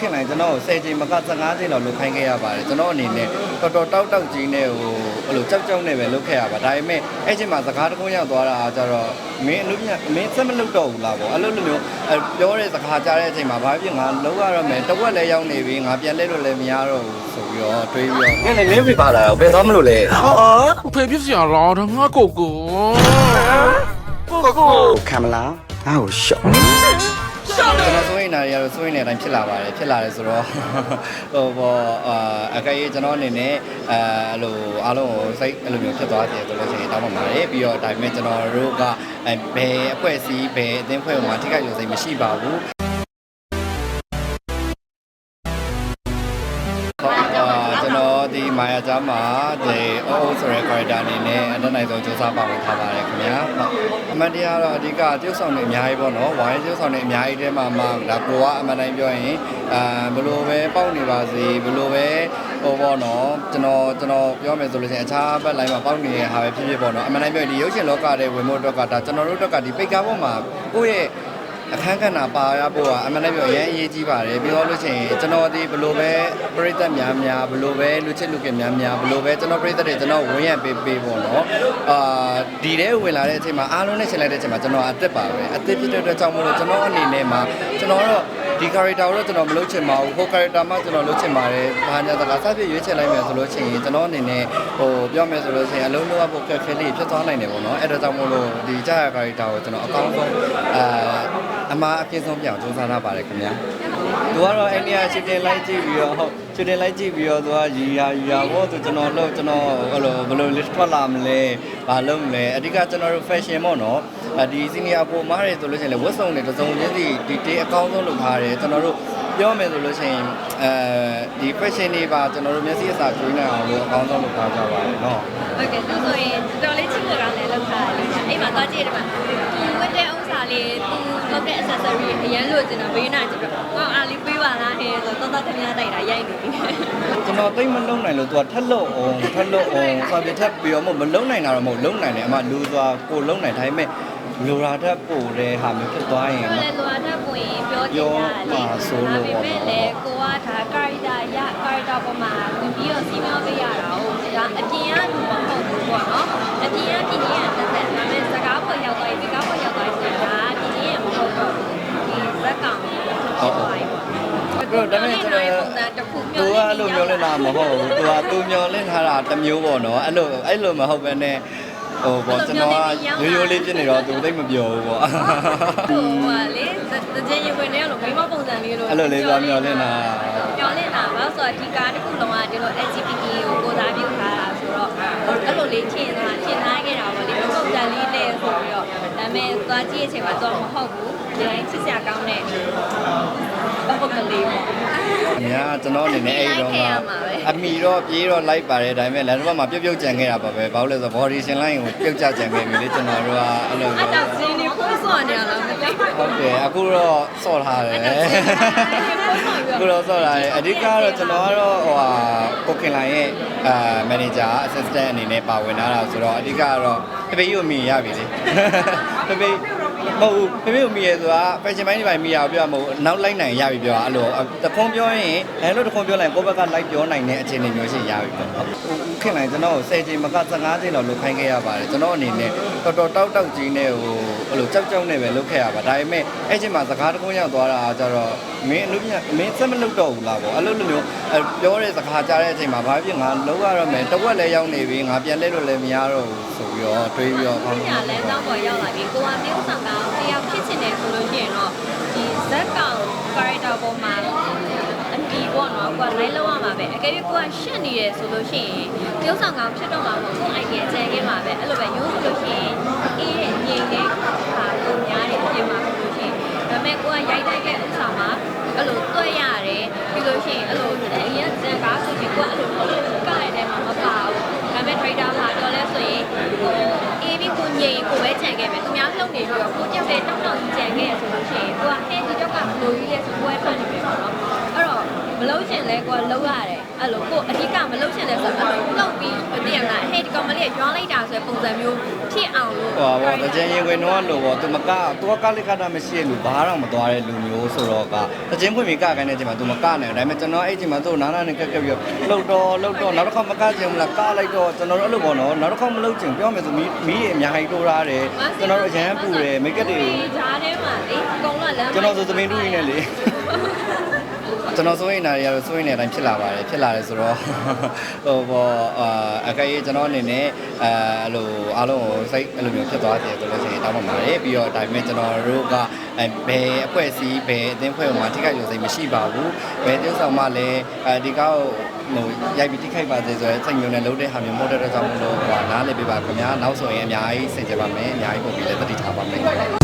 ခင်လိုက်ကျွန်တော်ကို10ချိန်မက15ချိန်လောက်လုပ်ခိုင်းခဲ့ရပါတယ်ကျွန်တော်အနေနဲ့တော်တော်တောက်တောက်ကြီးနဲ့ဟိုအဲ့လိုကြောက်ကြောက်နဲ့ပဲလုပ်ခဲ့ရပါဒါပေမဲ့အဲ့ချိန်မှာစကားတကုန်းရောက်သွားတာကကျတော့မင်းအလုပ်ပြမင်းစက်မလုပ်တော့ဘူးလားပေါ့အဲ့လိုလိုမျိုးအဲ့ပြောတဲ့စကားကြားတဲ့အချိန်မှာဘာဖြစ်ငါလုံးရတော့မယ်တဝက်လည်းရောက်နေပြီငါပြန်လဲလို့လည်းမရတော့ဘူးဆိုပြီးတော့တွေးပြီးတော့နင်းလည်းနင်းပြပါလာတော့ဘယ်သွားမလို့လဲဖေဖြစ်စရာလားဒါငါကိုကိုခံမလားငါ့ကိုရှော့ကျွန်တော်စိုးရိ မ်နေတာတွေကတော့စိုးရိမ်နေတဲ့အတိုင်းဖြစ်လာပါတယ်ဖြစ်လာတယ်ဆိုတော့ဟိုဘောအာအကယ်၍ကျွန်တော်အနေနဲ့အဲအဲ့လိုအားလုံးကိုစိတ်အဲ့လိုမျိုးဖြစ်သွားတယ်ဆိုလို့ရှိရင်တောင်းပန်ပါတယ်ပြီးတော့ဒါပေမဲ့ကျွန်တော်တို့ကအဲဘယ်အဖွဲ့အစည်းဘယ်အသင်းဖွဲ့မှာထိခိုက်လို့စိတ်မရှိပါဘူးဟုတ်အာကျွန်တော်ဒီမာယာချာမှာဒီအိုးဆိုတဲ့ character အနေနဲ့အတက်နိုင်ဆုံးစူးစမ်းပါဝင်ထားပါတယ်ခင်ဗျာဟုတ်အ မှန်တရားတော့အဓိကတရုပ်ဆောင်တွေအများကြီးပေါ့နော်ဝိုင်းတရုပ်ဆောင်တွေအများကြီးတဲမှာမှဒါကိုကအမှန်တိုင်းပြောရင်အာဘယ်လိုပဲပေါက်နေပါစေဘယ်လိုပဲဟိုပေါ့နော်ကျွန်တော်ကျွန်တော်ပြောမယ်ဆိုလို့ရှိရင်အခြားဘက်လိုင်းမှာပေါက်နေတဲ့ဟာပဲဖြစ်ဖြစ်ပေါ့နော်အမှန်တိုင်းပြောရင်ဒီရုပ်ရှင်လောကတဲ့ဝင်ဖို့အတွက်ကဒါကျွန်တော်တို့အတွက်ကဒီပိတ်ကားပေါ်မှာကိုယ့်ရဲ့ အခန်းကဏ္ဍပါရဖို့ကအမှန်တကယ်အရင်အရေးကြီးပါတယ်ပြီးတော့လို့ရှိရင်ကျွန်တော်ဒီဘလို့ပဲပြိသက်များများဘလို့ပဲလူချစ်လူကင်များများဘလို့ပဲကျွန်တော်ပြိသက်တွေကျွန်တော်ဝင်းရံပေးပေးပေါ့နော်အာဒီထဲဝင်လာတဲ့အချိန်မှာအားလုံးနဲ့ချိန်လိုက်တဲ့အချိန်မှာကျွန်တော်အသက်ပါပဲအသက်ဖြစ်တဲ့အတွက်ကြောင့်မို့လို့ကျွန်တော်အနေနဲ့မှာကျွန်တော်တော့ဒီ character ကိုတော့ကျွန်တော်မလုပ်ချင်ပါဘူးဟို character မှကျွန်တော်လုပ်ချင်ပါတယ်ဘာညာတကာစပြည့်ရွေးချယ်လိုက်မယ်ဆိုလို့ရှိရင်ကျွန်တော်အနေနဲ့ဟိုပြောမယ်ဆိုလို့ရှိရင်အလုံးလုံးဖို့ခက်ခဲလေးဖြစ်သွားနိုင်တယ်ပေါ့နော်အဲ့ဒါကြောင့်မို့လို့ဒီကြာရ character ကိုကျွန်တော်အကောင်းဆုံးအာ အမှားအပြည့်ဆုံးပြအောင်စူးစမ်းထားပါတယ်ခင်ဗျာသူကတော့အဲ့ဒီကချစ်တင်လိုက်ကြည့်ပြီးတော့ဟုတ်ချစ်တင်လိုက်ကြည့်ပြီးတော့သူကရီယာရီယာပေါ့သူကျွန်တော်လို့ကျွန်တော်ဟိုလိုဘယ်လို list ထွက်လာမလဲဘာလုပ်မလဲအဓိကကျွန်တော်တို့ fashion ပေါ့နော်ဒီ senior ကိုမားတယ်ဆိုလို့ရှိရင်လည်းဝတ်စုံတွေတစ်စုံချင်းစီဒီတေးအကောင်းဆုံးလုပ်ထားတယ်ကျွန်တော်တို့ပြောမယ်ဆိုလို့ရှိရင်အဲဒီ fashion တွေပါကျွန်တော်တို့မျက်စိအစာကျွေးနိုင်အောင်လို့အကောင်းဆုံးလုပ်ထားကြပါတယ်နော်ဟုတ်ကဲ့သူဆိုရင်တော်လေးချစ်ဖို့ကောင်းတယ်လောက်ထားတယ်အိမ်မှာသွားကြည့်တယ်မှာသူဝ တ်တဲ့ဥစ္စာလေးသူလုပ်တဲ့ accessory အရင်လို့ကျင်တော့ဘေးနာကျတော့ငါအားလေးပေးပါလားဟဲ့ဆိုတော့တော်တော်ထမင်းတိုက်တာရိုက်နေပြီကျွန်တော်သိမလုံနိုင်လို့သူကထက်လို့အောင်ထက်လို့အောင်ဆိုပြီးထက်ပြီးတော့မလုံနိုင်တာတော့မဟုတ်လုံနိုင်တယ်အမလူသွားကိုလုံနိုင်ဒါပေမဲ့လူရာထက်ပို့တဲ့ဟာမျိုးဖြစ်သွားရင်ပြောလဲလိုအပ်တဲ့ပွင့်ပြောချင်တာလေဒါပေမဲ့လေကိုကဒါ character ရ character ပေါ်မှာဝင်ပြီးတော့စီမံပေးရတာဟုတ်ဒါအပြင်ကလူမဟုတ်ဘူးပေါ့နော်အပြင်ကပြင်ကြီးကတက်တက်ဒါပေမဲ့စကားပေါ်ရောက်သွားရင်စကားပေါ်ရောက်သွားရင်ဒါပြင်ကြီးကမဟုတ်တော့ဘူးဒီဇက်ကောင်ဖြစ်သွားပြီပေါ့ ပြီး တော့ဒါပေမဲ့ကျွန်တော်ပုံစံတစ်ခုသူကအဲ့လိုမျိုးလင့်တာမဟုတ်ဘူးသူကသူမျောလင့်ထားတာတစ်မျိုးပေါ့နော်အဲ့လိုအဲ့လိုမဟုတ်ဘဲနဲ့ဟိုပေါ့ကျွန်တော်ကရိုးရိုးလေးဖြစ်နေတော့သူသိမပြောဘူးပေါ့ဟိုဟာလေတကြင်ရင်ဝင်နေလို့မိမပုံစံလေးလို့အဲ့လိုလေးသွားမျောလင့်တာမျောလင့်တာပါဆိုတော့ဒီကားတစ်ခုလုံးကဒီလို LGBT ကိုကိုစားပြုထားတာဆိုတော့အဲ့လိုလေးထင်တာထင်ထားခဲ့တာပေါ့လေပုံစံလေးလဲဆိုပြီးတော့ဒါပေမဲ့သွားကြည့်တဲ့အချိန်မှာတော့မဟုတ်ဘူးဒီတိုင်းချစ်စရာကောင်းတဲ့ပုဂ္ဂိုလ်လေးပေါ့။ညာ ကျွန်တော်အနေနဲ့အဲ့ဒီတော့ကအမီတော့ပြေးတော့လိုက်ပါတယ်ဒါပေမဲ့လမ်းတစ်ပတ်မှာပြုတ်ပြုတ်ကြံခဲ့တာပါပဲ။ဘာလို့လဲဆိုတော့ body ရှင်လိုင်းကိုပြုတ်ကြကြံခဲ့ပြီလေကျွန်တော်တို့ကအဲ့လိုအမျိုးတော့ဇင်းနေဖိုးစော်နေရလားမသိဘူးဟုတ်တယ်အခုတော့စော့ထားတယ်။အခုတော့စော့ထားတယ်အဓိကတော့ကျွန်တော်ကတော့ဟိုဟာကိုခင်လိုင်ရဲ့အာ manager assistant အနေနဲ့ပါဝင်လာတာဆိုတော့အဓိကကတော့ဖေဖေကြီးကိုမြင်ရပြီလေ။ဖေဖေ မဟုတ်ဘူးဖေဖေကိုမြင်ရဆိုတာ fashion ပိုင်းဒီပိုင်းမြင်ရပြောမှာမဟုတ်နောက်လိုက်နိုင်ရပြီပြောအဲ့လိုတခွန်းပြောရင်အဲလိုတခွန်းပြောလိုက်ကိုယ့်ဘက်ကလိုက်ပြောနိုင်တဲ့အခြေအနေမျိုးရှိရပြီပေါ့ဟုတ်ခင်လိုက်ကျွန်တော်ကို10ချိန်မက15ချိန်လောက်လုပ်ခိုင်းခဲ့ရပါတယ်ကျွန်တော်အနေနဲ့တော်တော်တောက်တောက်ကြီးနဲ့ဟိုအဲ့လိုကြောက်ကြောက်နဲ့ပဲလုပ်ခဲ့ရပါဒါပေမဲ့အဲ့ချိန်မှာစကားတခွန်းရောက်သွားတာကျတော့မင်းအလုပ်ပြမင်းစက်မလုပ်တော့ဘူးလားပေါ့အဲ့လိုလိုမျိုးပြောတဲ့စကားကြားတဲ့အချိန်မှာဘာဖြစ်ငါလုံးရတော့မယ်တဝက်လည်းရောက်နေပြီငါပြန်လဲလို့လည်းမရတော့ဘူးဆိုပြီးတော့တွေးပြီးတော့။ညာလဲတောင်းပေါ်ရောက်လာပြီ။ကိုကမျိုးဆောင်ကောင်တယောက်ဖြစ်ချင်တယ်ဆိုလို့ရှိရင်တော့ဒီဇက်ကောင် character ပေါ်မှာအတီပေါ့နော်။ကိုကလိုက်လောက်ရမှာပဲ။အကယ်၍ကိုကရှက်နေတယ်ဆိုလို့ရှိရင်မျိုးဆောင်ကောင်ဖြစ်တော့မှာမဟုတ်ဘူး။ idea ချဲခဲ့မှာပဲ။အဲ့လိုပဲရိုးဆိုလို့ရှိရင်အေးရဲ့ငြိမ်တဲ့ဟာကိုများတယ်ပြင်မှာဆိုလို့ရှိရင်ဒါပေမဲ့ကိုကရိုက်တိုက်တဲ့ဥစ္စာမှာအဲ့လိုတွေ့ရတယ်ပြီးလို့ရှိရင်အဲ့လိုအရင်ဇက်ကားဆိုပြီးကိုကအဲ့လိုကလိုက်တဲ့မှာမပါဘူး။ဒါပေမဲ့ trader မှာတော့လဲဆိုရင်ကိုအေးပြီးကိုငြိမ်ကိုပဲကြံခဲ့မယ်သူများလှုပ်နေပြီးတော့ကိုကြောက်တဲ့တောက်တောက်ကြီးကြံခဲ့ရဆိုလို့ရှိရင်ကိုကဟဲဒီတော့ကဘ လိုကြီးလဲဆိုကိုယ်ထွက်နေပြီပေါ့နော်အဲ့တော့မလုံးချင်လဲကိုကလုံးရတယ်အဲ့လိုကိုအဓိကမလုပ်ချင်တဲ့ဆိုတော့အဲ့လိုနှုတ်ပြီးတည်ရမလားဟဲ့ဒီကောင်မလေးကရွာလိုက်တာဆိုတဲ့ပုံစံမျိုးဖြစ်အောင်လို့ဟိုပါတကြင်ရင်ခွင်တော့လို့ပေါ့သူမကသူကကလိကတာမရှိတဲ့လူဘာတော့မသွားတဲ့လူမျိုးဆိုတော့ကတကြင်ခွင်မိကခိုင်းတဲ့အချိန်မှာသူမကနိုင်ဘူးဒါပေမဲ့ကျွန်တော်အဲ့အချိန်မှာသူ့နားနာနဲ့ကက်ကက်ပြီးလှုပ်တော့လှုပ်တော့နောက်တစ်ခါမကချင်ဘူးလားကလိုက်တော့ကျွန်တော်တို့အဲ့လိုပေါ့နော်နောက်တစ်ခါမလှုပ်ချင်ပြောမယ်ဆိုမီးမီးအများကြီးတိုးထားတယ်ကျွန်တော်တို့အရန်ပူတယ်မိတ်ကပ်တွေဂျားထဲမှာလေအကုန်လုံးလမ်းကျွန်တော်ဆိုသမင်တူကြီးနဲ့လေ ကျွန်တော်စိုးရိမ်တာတွေကတော့စိုးရိမ်နေတဲ့အတိုင်းဖြစ်လာပါတယ်ဖြစ်လာတယ်ဆိုတော့ဟိုပေါ့အာအကကြီးကျွန်တော်အနေနဲ့အဲအဲ့လိုအားလုံးကိုစိတ်အဲ့လိုမျိုးဖြစ်သွားတယ်ဆိုလို့ရှိရင်တောင်းပန်ပါတယ်ပြီးတော့ဒါပေမဲ့ကျွန်တော်တို့ကအဲဘယ်အဖွဲ့အစည်းဘယ်အသင်းဖွဲ့မှာထိခိုက်ရုံစိတ်မရှိပါဘူးဘယ် tiêu ဆောင်မှလည်းအဲဒီကောက်ဟိုရိုက်ပြီးထိခိုက်ပါစေဆိုရဲစိတ်မျိုးနဲ့လုံးတဲ့ဟာမျိုးမဟုတ်တဲ့အတွက်ကြောင့်မလို့ဟိုနားလည်ပေးပါခင်ဗျာနောက်ဆိုရင်အများကြီးဆင်ကြပါမယ်အများကြီးပုံပြီးလည်းတတိထားပါမယ်အခု